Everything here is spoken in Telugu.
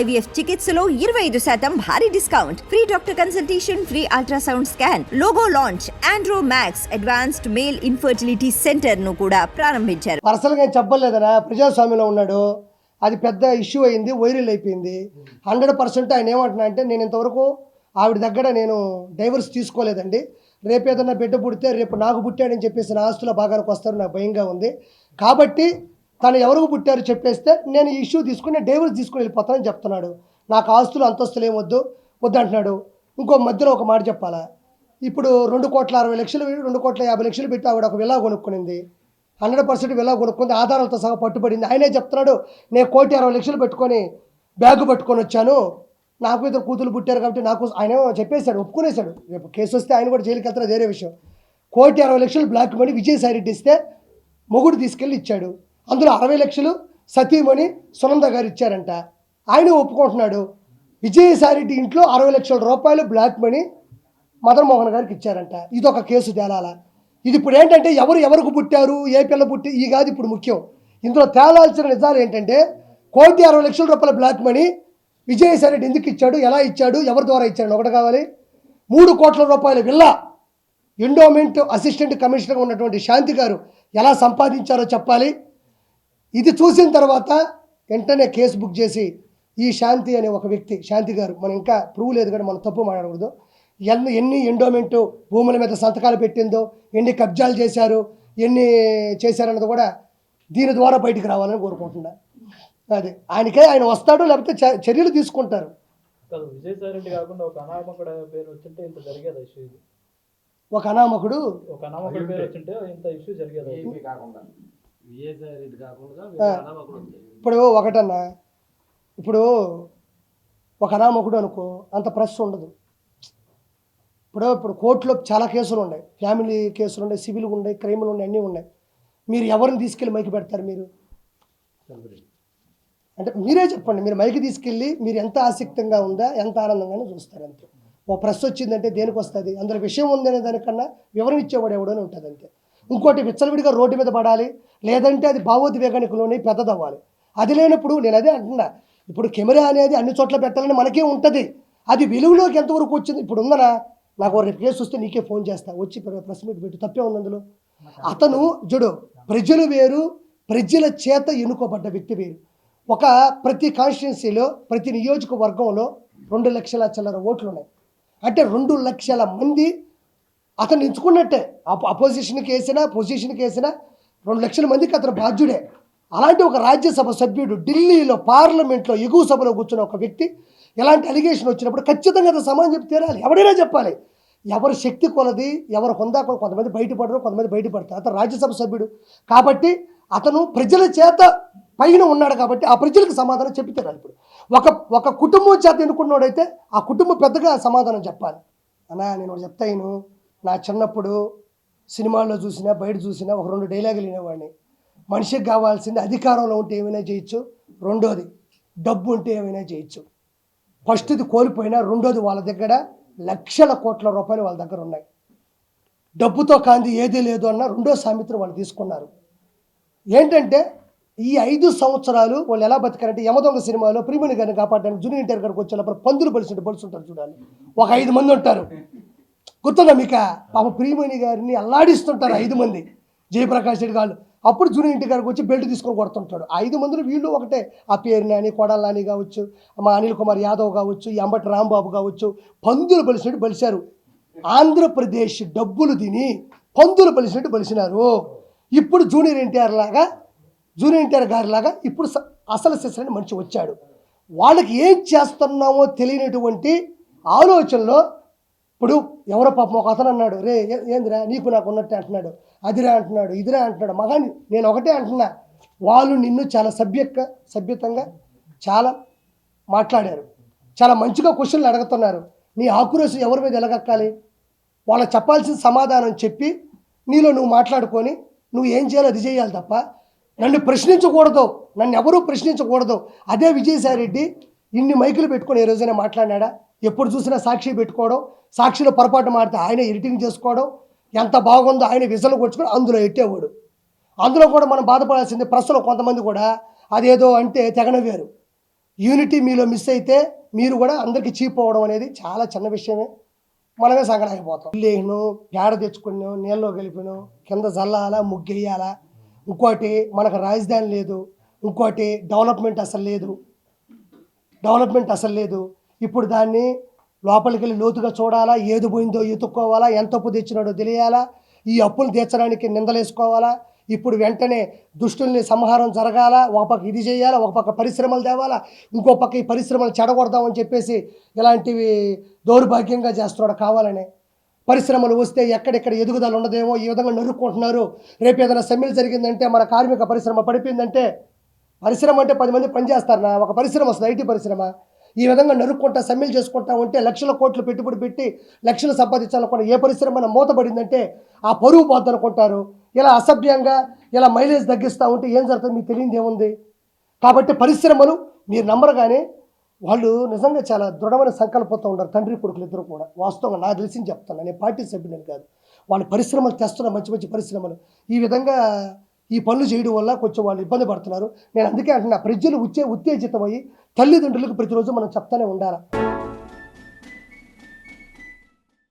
ఐవీఎఫ్ చికిత్సలో ఇరవై ఐదు శాతం భారీ discount. Free doctor consultation free ultrasound scan logo launch Andro Max advanced male infertility సెంటర్ను కూడా ప్రారంభించారు. పర్సనల్గా గా చెప్పలేదనా ప్రజాస్వామ్యంలో ఉన్నాడు. అది పెద్ద ఇష్యూ అయింది వైరల్ అయిపోయింది. హండ్రెడ్ పర్సెంట్ ఆయన ఏమంటున్నా అంటే నేను ఇంతవరకు ఆవిడ దగ్గర నేను డైవర్స్ తీసుకోలేదండి. రేపు ఏదన్నా బిడ్డ పుడితే రేపు నాకు పుట్టాడని చెప్పేసి నా ఆస్తుల భాగానికి వస్తారు నాకు భయంగా ఉంది. కాబట్టి తను ఎవరికి పుట్టారు చెప్పేస్తే నేను ఈ ఇష్యూ తీసుకుని డైవర్స్ తీసుకుని వెళ్ళిపోతానని చెప్తున్నాడు. నాకు ఆస్తులు అంతస్తులు ఏమొద్దు వద్దు అంటున్నాడు. ఇంకో మధ్యలో ఒక మాట చెప్పాలా? ఇప్పుడు రెండు కోట్ల అరవై లక్షలు రెండు కోట్ల యాభై లక్షలు పెట్టి ఆవిడ ఒక విలా కొనుక్కునింది. హండ్రెడ్ పర్సెంట్ విలా కొనుక్కుంది ఆధారాలతో సహా పట్టుబడింది. ఆయనే చెప్తున్నాడు నేను కోటి అరవై లక్షలు పెట్టుకొని బ్యాగు పట్టుకొని వచ్చాను. నాకు ఇద్దరు కూతురు పుట్టారు కాబట్టి నాకు ఆయన చెప్పేశాడు ఒప్పుకునేశాడు. రేపు కేసు వస్తే ఆయన కూడా జైలుకి వెళ్తారు వేరే విషయం. కోటి అరవై లక్షలు బ్లాక్ మనీ విజయసాయి రెడ్డి ఇస్తే మొగుడు తీసుకెళ్ళి ఇచ్చాడు. అందులో అరవై లక్షలు సతీమణి సునంద గారు ఇచ్చారంట. ఆయన ఒప్పుకుంటున్నాడు. విజయసాయి రెడ్డి ఇంట్లో అరవై లక్షల రూపాయలు బ్లాక్ మనీ మదన్ మోహన్ గారికి ఇచ్చారంట. ఇది ఒక కేసు తేలాల ఇది ఇప్పుడు ఏంటంటే ఎవరు ఎవరికి పుట్టారు ఏ పిల్ల పుట్టి ఈ కాదు ఇప్పుడు ముఖ్యం. ఇందులో తేలాల్సిన నిజాలు ఏంటంటే కోటి అరవై లక్షల రూపాయల బ్లాక్ మనీ విజయసాయి రెడ్డి ఎందుకు ఇచ్చాడు ఎలా ఇచ్చాడు ఎవరి ద్వారా ఇచ్చాడు ఒకటి కావాలి. మూడు కోట్ల రూపాయల విల్లా ఎండోమెంట్ అసిస్టెంట్ కమిషనర్గా ఉన్నటువంటి శాంతి గారు ఎలా సంపాదించారో చెప్పాలి. ఇది చూసిన తర్వాత వెంటనే కేసు బుక్ చేసి ఈ శాంతి అనే ఒక వ్యక్తి శాంతి గారు మనం ఇంకా ప్రూవ్ లేదు కానీ మనం తప్పు మాట్లాడకూడదు. ఎన్ని ఎన్ని ఎండోమెంట్ భూముల మీద సంతకాలు పెట్టిందో ఎన్ని కబ్జాలు చేశారు ఎన్ని చేశారన్నది కూడా దీని ద్వారా బయటికి రావాలని కోరుకుంటున్నా. అది ఆయనకే ఆయన వస్తాడు లేకపోతే చ- చర్యలు తీసుకుంటారు. కాదు విజయసాయి రెడ్డి కాకుండా ఒక అనామకుడు పేరు వచ్చింటే ఇంత జరిగేది ఇష్యూ ఇది? ఒక అనామకుడు ఒక అనామకుడు పేరు వచ్చింటే ఇంత ఇష్యూ జరిగేది? ఇప్పుడు ఒకటన్నా ఇప్పుడు ఒక అనామకుడు అనుకో అంత ప్రెస్ ఉండదు. ఇప్పుడు ఇప్పుడు కోర్టులో చాలా కేసులు ఉన్నాయి. ఫ్యామిలీ కేసులు ఉన్నాయి సివిల్ ఉన్నాయి క్రైమ్లు ఉన్నాయి అన్నీ ఉన్నాయి. మీరు ఎవరిని తీసుకెళ్ళి మైకి పెడతారు మీరు? అంటే మీరే చెప్పండి మీరు మైకి తీసుకెళ్ళి మీరు ఎంత ఆసక్తంగా ఉందా ఎంత ఆనందంగానే చూస్తారు అంతే. ఓ ప్రెస్ వచ్చిందంటే దేనికి వస్తుంది? అందులో విషయం ఉందనే దానికన్నా వివరణ ఇచ్చేవాడు ఎవడని ఉంటుంది అంతే. ఇంకోటి విచ్చలవిడిగా రోడ్డు మీద పడాలి లేదంటే అది భావోద్వేగానికి లోని పెద్దదవ్వాలి. అది లేనప్పుడు నేను అదే అంటున్నా ఇప్పుడు కెమెరా అనేది అన్ని చోట్ల పెట్టాలని మనకే ఉంటుంది. అది వెలుగులోకి ఎంతవరకు వచ్చింది? ఇప్పుడు ఉందనా? నాకు రేపు కేసు వస్తే నీకే ఫోన్ చేస్తా. వచ్చి ప్రెస్ మీట్ పెట్టి. తప్పే ఉంది అందులో. అతను చూడు ప్రజలు వేరు ప్రజల చేత ఎన్నుకోబడ్డ వ్యక్తి వేరు. ఒక ప్రతి కాన్స్టిట్యున్సీలో ప్రతి నియోజకవర్గంలో రెండు లక్షల చిల్లర ఓట్లు ఉన్నాయి అంటే రెండు లక్షల మంది అతను ఎంచుకున్నట్టే. అపోజిషన్కి వేసినా పొజిషన్కి వేసినా రెండు లక్షల మందికి అతను బాధ్యుడే. అలాంటి ఒక రాజ్యసభ సభ్యుడు ఢిల్లీలో పార్లమెంట్లో ఎగువ సభలో కూర్చున్న ఒక వ్యక్తి ఎలాంటి అలిగేషన్ వచ్చినప్పుడు ఖచ్చితంగా అతను సమాధానం చెప్పి తీరాలి. ఎవడైనా చెప్పాలి. ఎవరి శక్తి కొలది ఎవరు హొందా కొంతమంది బయటపడరు కొంతమంది బయటపడతారు. అతను రాజ్యసభ సభ్యుడు. కాబట్టి అతను ప్రజల చేత పైన ఉన్నాడు కాబట్టి ఆ ప్రజలకు సమాధానం చెప్పి తీరాలి ఇప్పుడు. ఒక ఒక కుటుంబం చేత ఎన్నుకున్నోడైతే ఆ కుటుంబం పెద్దగా సమాధానం చెప్పాలి. అన్నా నేను చెప్తాను. నా చిన్నప్పుడు సినిమాల్లో చూసినా బయట చూసినా ఒక రెండు డైలాగులు వినేవాడిని. మనిషికి కావాల్సింది అధికారంలో ఉంటే ఏమైనా చేయొచ్చు రెండోది డబ్బు ఉంటే ఏమైనా చేయొచ్చు. ఫస్ట్ది కోల్పోయినా రెండోది వాళ్ళ దగ్గర లక్షల కోట్ల రూపాయలు వాళ్ళ దగ్గర ఉన్నాయి. డబ్బుతో కాంది ఏదీ లేదు అన్న రెండో సామెతను వాళ్ళు తీసుకున్నారు. ఏంటంటే ఈ ఐదు సంవత్సరాలు వాళ్ళు ఎలా బతికారంటే యమదొంగ సినిమాలో ప్రీమియర్ గారిని కాపాడడానికి జూనియర్ ఇంటర్ గారికి వచ్చేటప్పుడు పందులు బలిసినట్టు బలుసుంటారు చూడాలి. ఒక ఐదు మంది ఉంటారు. గుర్తుందా మీకు? పాప ప్రియమణి గారిని అల్లాడిస్తుంటారు ఐదు మంది. జయప్రకాష్ రెడ్డి గారు అప్పుడు జూనియర్ ఇంటి గారికి వచ్చి బెల్ట్ తీసుకొని కొడుతుంటాడు. ఐదు మందిలో వీళ్ళు ఒకటే. ఆ పేరు నాని కొడాల నాని కావచ్చు మా అనిల్ కుమార్ యాదవ్ కావచ్చు ఎంబటి రాంబాబు కావచ్చు. పందులు బలిసినట్టు బలిశారు. ఆంధ్రప్రదేశ్ డబ్బులు తిని పందులు బలిసినట్టు బలిసినారు. ఇప్పుడు జూనియర్ ఎన్టీఆర్ లాగా జూనియర్ ఎన్టీఆర్ గారి లాగా ఇప్పుడు స- అసలు శిశులని మనిషి వచ్చాడు. వాళ్ళకి ఏం చేస్తున్నామో తెలియనటువంటి ఆలోచనలో ఇప్పుడు ఎవరో పాపం ఒక అతను అన్నాడు రే ఏందిరా నీకు నాకు ఉన్నట్టే అంటున్నాడు. అదిరా అంటున్నాడు ఇదిరా అంటున్నాడు. మగాని నేను ఒకటే అంటున్నా వాళ్ళు నిన్ను చాలా సభ్యక సభ్యతంగా చాలా మాట్లాడారు. చాలా మంచిగా క్వశ్చన్లు అడుగుతున్నారు. నీ ఆక్రోశం ఎవరి మీద ఎలగక్కాలి? వాళ్ళకి చెప్పాల్సిన సమాధానం చెప్పి నీలో నువ్వు మాట్లాడుకొని నువ్వు ఏం చేయాలో అది చేయాలి తప్ప నన్ను ప్రశ్నించకూడదు. నన్ను ఎవరూ ప్రశ్నించకూడదు. అదే విజయసాయి రెడ్డి ఇన్ని మైకులు పెట్టుకొని ఏ రోజైనా మాట్లాడినాడా? ఎప్పుడు చూసినా సాక్షి పెట్టుకోవడం సాక్షిలో పొరపాటు మాడితే ఆయన ఎడిటింగ్ చేసుకోవడం ఎంత బాగుందో ఆయన విజలు కొట్టుకొని అందులో ఎట్టేవాడు. అందులో కూడా మనం బాధపడాల్సింది ప్రశ్నలో కొంతమంది కూడా అదేదో అంటే తెగనవ్వారు యూనిటీ మీలో మిస్ అయితే మీరు కూడా అందరికీ చీప్ అవ్వడం అనేది చాలా చిన్న విషయమే. మనమే సంగడాకపోతాం లేను పేడ తెచ్చుకున్నాం నీళ్ళలో కలిపినాం కింద జల్లాలా ముగ్గేయాలా. ఇంకోటి మనకు రాజధాని లేదు. ఇంకోటి డెవలప్మెంట్ అసలు లేదు. డెవలప్మెంట్ అసలు లేదు. ఇప్పుడు దాన్ని లోపలికి వెళ్ళి లోతుగా చూడాలా ఏది పోయిందో ఎత్తుక్కోవాలా ఎంత అప్పు తెచ్చినాడో తెలియాలా ఈ అప్పులు తీర్చడానికి నిందలేసుకోవాలా ఇప్పుడు వెంటనే దుష్టుల్ని సంహారం జరగాల ఒక పక్క ఇది చేయాలా ఒక పక్క పరిశ్రమలు తేవాలా ఇంకో పక్క ఈ పరిశ్రమలు చెడగొడదామని చెప్పేసి ఇలాంటివి దౌర్భాగ్యంగా చేస్తున్నాడు కావాలనే. పరిశ్రమలు వస్తే ఎక్కడెక్కడ ఎదుగుదల ఉండదేమో ఈ విధంగా నరుక్కుంటున్నారు. రేపు ఏదైనా సమ్మెలు జరిగిందంటే మన కార్మిక పరిశ్రమ పడిపోయిందంటే పరిశ్రమ అంటే పది మంది పనిచేస్తారు నా ఒక పరిశ్రమ వస్తుంది ఐటీ పరిశ్రమ. ఈ విధంగా నరుక్కుంటా సమ్మెలు చేసుకుంటా ఉంటే లక్షల కోట్లు పెట్టుబడి పెట్టి లక్షలు సంపాదించాలనుకున్న ఏ పరిశ్రమ మూతపడిందంటే ఆ పరువు పోద్ది అనుకుంటారు. ఇలా అసభ్యంగా ఇలా మైలేజ్ తగ్గిస్తూ ఉంటే ఏం జరుగుతుంది? మీకు తెలియదు ఏముంది? కాబట్టి పరిశ్రమలు మీరు నమ్మరుగానే వాళ్ళు నిజంగా చాలా దృఢమైన సంకల్పంతో ఉన్నారు. తండ్రి కొడుకులు ఇద్దరు కూడా. వాస్తవంగా నాకు తెలిసి చెప్తాను నేను పార్టీ సభ్యుని కాదు. వాళ్ళు పరిశ్రమలు తెస్తున్న మంచి మంచి పరిశ్రమలు. ఈ విధంగా ఈ పనులు చేయడం వల్ల కొంచెం వాళ్ళు ఇబ్బంది పడుతున్నారు. నేను అందుకే అంటున్నా ప్రజలు ఉచ్చే ఉత్తేజితమయ్యి తల్లిదండ్రులకు ప్రతిరోజు మనం చెప్తానే ఉండాలి?